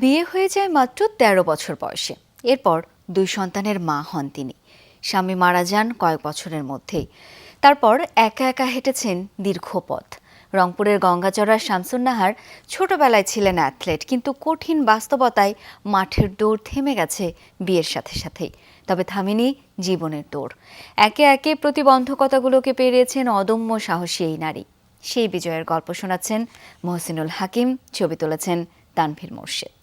বিয়ে হয়ে যায় মাত্র ১৩ বছর বয়সে। এরপর দুই সন্তানের মা হন তিনি। স্বামী মারা যান কয়েক বছরের মধ্যেই। তারপর একা একা হেঁটেছেন দীর্ঘ পথ। রংপুরের গঙ্গাচড়ার শামসুন্নাহার ছোটবেলায় ছিলেন অ্যাথলেট, কিন্তু কঠিন বাস্তবতায় মাঠের দৌড় থেমে গেছে বিয়ের সাথে সাথেই। তবে থামেনি জীবনের দৌড়। একে একে প্রতিবন্ধকতাগুলোকে পেরিয়েছেন অদম্য সাহসী এই নারী। সেই বিজয়ের গল্প শোনাচ্ছেন মহসিনুল হাকিম, ছবি তুলেছেন তানভীর মোর্শেদ।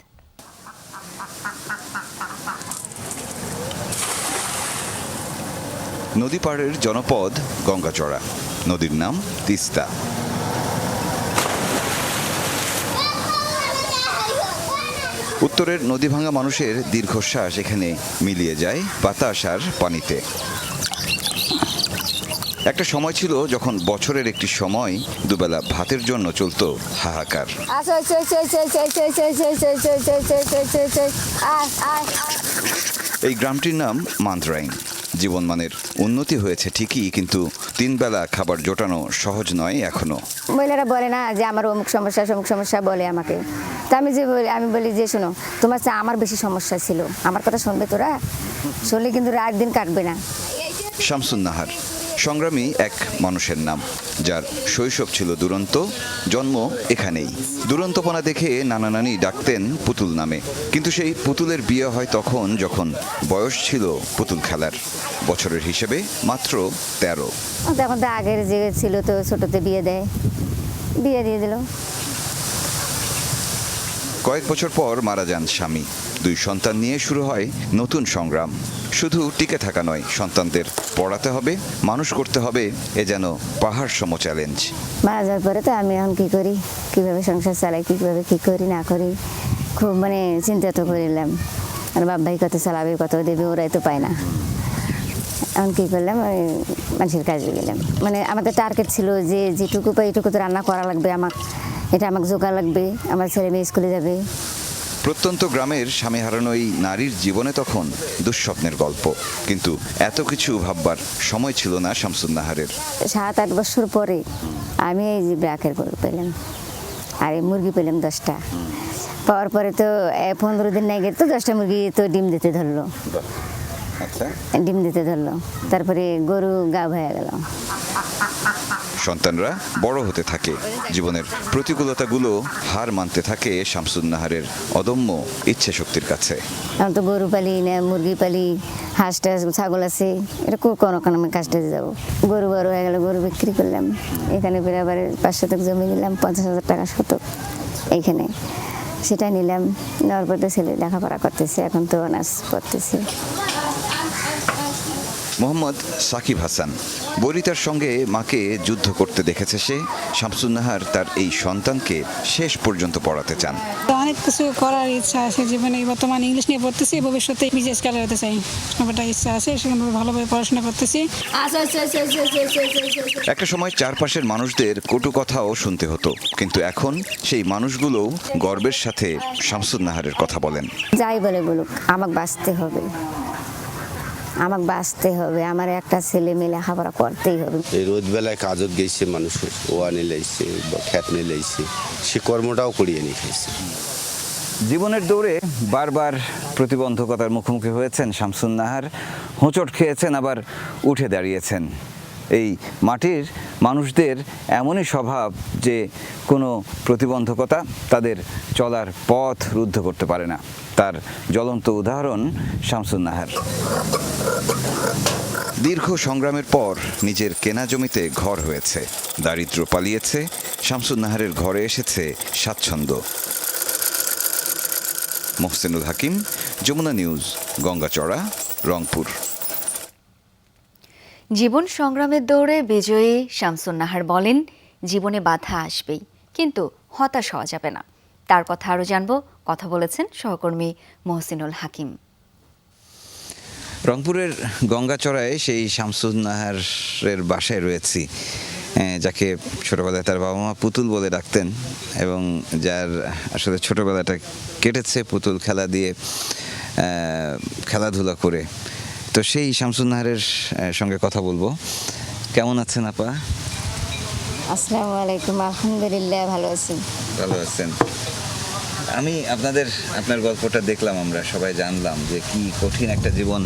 নদী পাড়ের জনপদ গঙ্গাচড়া। নদীর নাম তিস্তা। উত্তরের নদী ভাঙা মানুষের দীর্ঘশ্বাস এখানে মিলিয়ে যায় বাতাস আর পানিতে। একটা সময় ছিল যখন বছরের একটি সময় দুবেলা ভাতের জন্য চলত হাহাকার। এই গ্রামটির নাম মান্দ্রাইন। জীবনমানের উন্নতি হয়েছে ঠিকই কিন্তু তিন বেলা খাবার জোটানো সহজ নয় এখনও। মহিলারা বলে না যে আমার অমুক সমস্যা অমুক সমস্যা বলে আমাকে। তা আমি যে বলি আমি বলি যে শোনো তোমার চেয়ে আমার বেশি সমস্যা ছিল। আমার কথা শুনবে তোরা? শুনলে কিন্তু রাত দিন কাটবে না। শামসুন্নাহার সংগ্রামী এক মানুষের নাম যার শৈশব ছিল দুরন্ত জন্ম এখানেই। দুরন্তপনা দেখে নানা নানি ডাকতেন পুতুল নামে কিন্তু সেই পুতুলের বিয়ে হয় তখন যখন বয়স ছিল পুতুল খেলার। বছরের হিসেবে মাত্র তেরো। তখন তো আগের যে ছিল তো ছোটোতে বিয়ে দেয়। বিয়ে দিয়ে দিল। কয়েক বছর পর মারা যান স্বামী। দুই সন্তান নিয়ে শুরু হয় নতুন সংগ্রাম। শুধু টিকে থাকা নয়, সন্তানদের পড়াতে হবে, মানুষ করতে হবে, এ যেন পাহাড় সম চ্যালেঞ্জ মারা যাওয়ার পরে তো আমি এখন কী করি? কীভাবে সংসার চালাই, কীভাবে কী করি, না করি? খুব মানে চিন্তা তো করিলাম আর বাপ ভাই কত চালাবে, কত দেবে, ওরাই তো পায় না। এখন কী করলাম? ওই মানুষের কাজে গেলাম। মানে আমাদের টার্গেট ছিল যে যেটুকু পাই এটুকু তো রান্না করা লাগবে আমার। এটা আমাকে জোগা লাগবে, আমার ছেলে মেয়ে স্কুলে যাবে। প্রত্যন্ত গ্রামের স্বামী হারানো এই নারীর জীবনে তখন দুঃস্বপ্নের গল্প। কিন্তু এত কিছু ভাববার সময় ছিল না শামসুন্নাহারের। সাত আট বছর পরে আমি এই যে ব্রাকের গরু পেলাম। আর এই মুরগি পেলাম দশটা। পাওয়ার পরে তো পনেরো দিন নাই গেলে তো দশটা মুরগি তো ডিম দিতে ধরলো। আচ্ছা। ডিম দিতে ধরলো। তারপরে গরু গা হয়ে গেল। সন্তানরা বড় হতে থাকে। জীবনের প্রতিকূলতাগুলো হার মানতে থাকে শামসুন্নাহারের অদম্য ইচ্ছে শক্তির কাছে। আমি তো গরু পালি না মুরগি পালি হাঁস টাস ছাগল আছে এটা কো- কোনো কোনো আমি কাজটা যাব। গরু বড় হয়ে গেল গরু বিক্রি করলাম। এখানে বেড়াবার পাঁচ শতক জমি নিলাম পঞ্চাশ হাজার টাকা শতক এইখানে। সেটা নিলাম নেওয়ার পর তো ছেলে লেখাপড়া করতেছে এখন তো অনার্স করতেছে মোহাম্মদ সাকিব হাসান বরিতার সঙ্গে মাকে যুদ্ধ করতে দেখেছে সে। শামসুন্নাহার তার এই সন্তানকে শেষ পর্যন্ত পড়াতে চান। তো অনেক কিছু করার ইচ্ছা আছে জীবনে। বর্তমানে ইংলিশ নিয়ে পড়তেছি ভবিষ্যতে বিজনেস কালার হতে চাই। একটা ইচ্ছা আছে সেখানে ভালোভাবে পড়াশোনা করতেছি। আচ্ছা আচ্ছা আচ্ছা আচ্ছা আচ্ছা আচ্ছা আচ্ছা। একটা সময় চারপাশের মানুষদের কটু কথাও শুনতে হতো। কিন্তু এখন সেই মানুষগুলোও গর্বের সাথে শামসুন্নাহারের কথা বলেন। যাই বলে বলুক আমাকে বাঁচতে হবে। আমাকে বাঁচতে হবে আমার একটা ছেলে মেলে লেখাপড়া করতেই হবে। এই রোদ বেলায় কাজত গেছে মানুষের ওয়া নিয়েছে বা খ্যাত নিলাইছে সে কর্মটাও করিয়ে নিয়েছে জীবনের দৌড়ে বারবার প্রতিবন্ধকতার মুখোমুখি হয়েছেন শামসুন নাহার হোঁচট খেয়েছেন আবার উঠে দাঁড়িয়েছেন। এই মাটির মানুষদের এমনই স্বভাব যে কোনো প্রতিবন্ধকতা তাদের চলার পথ রুদ্ধ করতে পারে না। তার জ্বলন্ত উদাহরণ শামসুন্নাহার। দীর্ঘ সংগ্রামের পর নিজের কেনা জমিতে ঘর হয়েছে। দারিদ্র পালিয়েছে, শামসুন্নাহারের ঘরে এসেছে স্বাচ্ছন্দ্য। মোহসেনুল হাকিম, যমুনা নিউজ, গঙ্গাচড়া, রংপুর। জীবন সংগ্রামের দৌড়ে বিজয়ী শামসুন্নাহার বলেন, জীবনে বাধা আসবেই, কিন্তু হতাশ হওয়া যাবে না। তার কথা আরও জানব। কথা বলেছেন সহকর্মী মহসিনুল হাকিম। রংপুরের গঙ্গাচড়ায় সেই শামসুন্নাহারের বাসায় রয়েছি যাকে ছোটবেলায় তার বাবা মা পুতুল বলে ডাকতেন এবং যার আসলে ছোটবেলাটা কেটেছে পুতুল খেলা দিয়ে খেলাধুলা করে। তো সেই শামসুন্নাহারের সঙ্গে কথা বলব। কেমন আছেন আপা? আসসালামু আলাইকুম আলহামদুলিল্লাহ ভালো আছি। ভালো আছেন। আমি আপনাদের আপনার গল্পটা দেখলাম আমরা সবাই জানলাম যে কি কঠিন একটা জীবন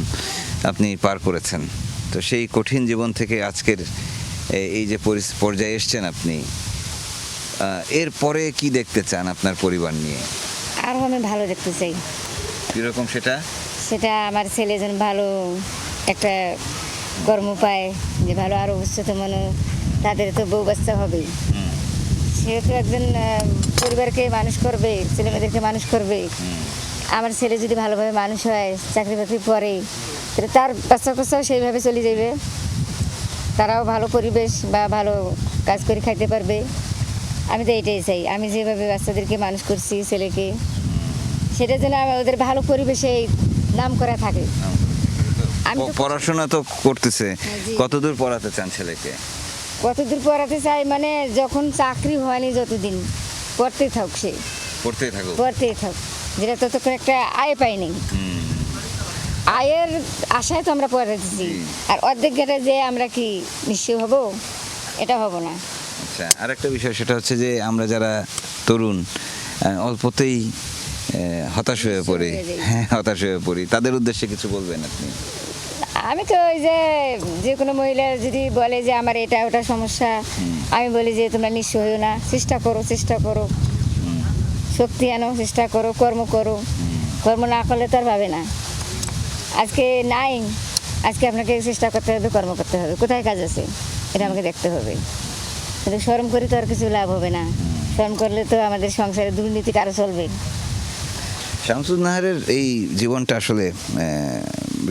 আপনি পার করেছেন। তো সেই কঠিন জীবন থেকে আজকের এই যে পর্যায়ে এসছেন আপনি এর পরে কি দেখতে চান আপনার পরিবার নিয়ে? আরও আমি ভালো দেখতে চাই। কীরকম সেটা? সেটা আমার ছেলে যেন ভালো একটা কর্ম পায়, যে ভালো আরও উচ্চত মনে, তাদের তো বউ বাচ্চা হবেই। সেহেতু একজন পরিবারকে মানুষ করবে ছেলেমেয়েদেরকে মানুষ করবে। আমার ছেলে যদি ভালোভাবে মানুষ হয়, চাকরি বাকরি করে, তাহলে তার বাচ্চা কাচ্চাও সেইভাবে চলে যাবে তারাও ভালো পরিবেশ বা ভালো কাজ করে খাইতে পারবে। আমি তো এটাই চাই, আমি যেভাবে বাচ্চাদেরকে মানুষ করছি, ছেলেকে, সেটা যেন ওদের ভালো পরিবেশে নাম করে থাকে। আমি পড়াশোনা তো করতেছে। হ্যাঁ। কতদূর পড়াতে চান ছেলেকে? কতদূর পড়াতে চাই মানে যখন চাকরি হয়নি যতদিন পড়তেই থাক সে। পড়তেই থাকুক। পড়তেই থাক। যেটা ততক্ষণ একটা আয় পাইনি আয়ের আশায় তো আমরা পড়াতেছি। আর অর্ধেক গেটে যে আমরা কি নিশ্চয় হব এটা হব না। আচ্ছা আর একটা বিষয় সেটা হচ্ছে যে আমরা যারা তরুণ অল্পতেই হতাশ হয়ে পড়ি। হ্যাঁ হতাশ হয়ে পড়ি। তাদের উদ্দেশ্যে কিছু বলবেন আপনি? আমি তো ওই যে যে কোনো মহিলা যদি বলে যে আমার এটা ওটা সমস্যা আমি বলি যে তোমরা নিঃস্ব হইও না। চেষ্টা করো চেষ্টা করো। শক্তি আনো চেষ্টা করো কর্ম করো। কর্ম না করলে তো আর পাবে না। আজকে নাই আজকে আপনাকে চেষ্টা করতে হবে কর্ম করতে হবে। কোথায় কাজ আছে? এটা আমাকে দেখতে হবে। কিন্তু শরম করে তো আর কিছু লাভ হবে না। শরম করলে তো আমাদের সংসারে দুর্নীতি কারও চলবে? শামসুদ নাহারের এই জীবনটা আসলে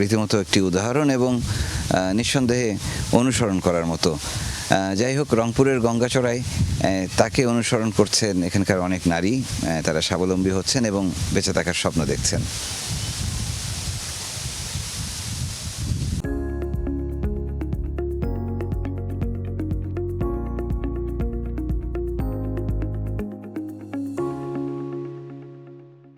রীতিমতো একটি উদাহরণ এবং নিঃসন্দেহে অনুসরণ করার মতো। যাই হোক, রংপুরের গঙ্গাচড়ায় তাকে অনুসরণ করছেন এখানকার অনেক নারী তারা স্বাবলম্বী হচ্ছেন এবং বেঁচে থাকার স্বপ্ন দেখছেন।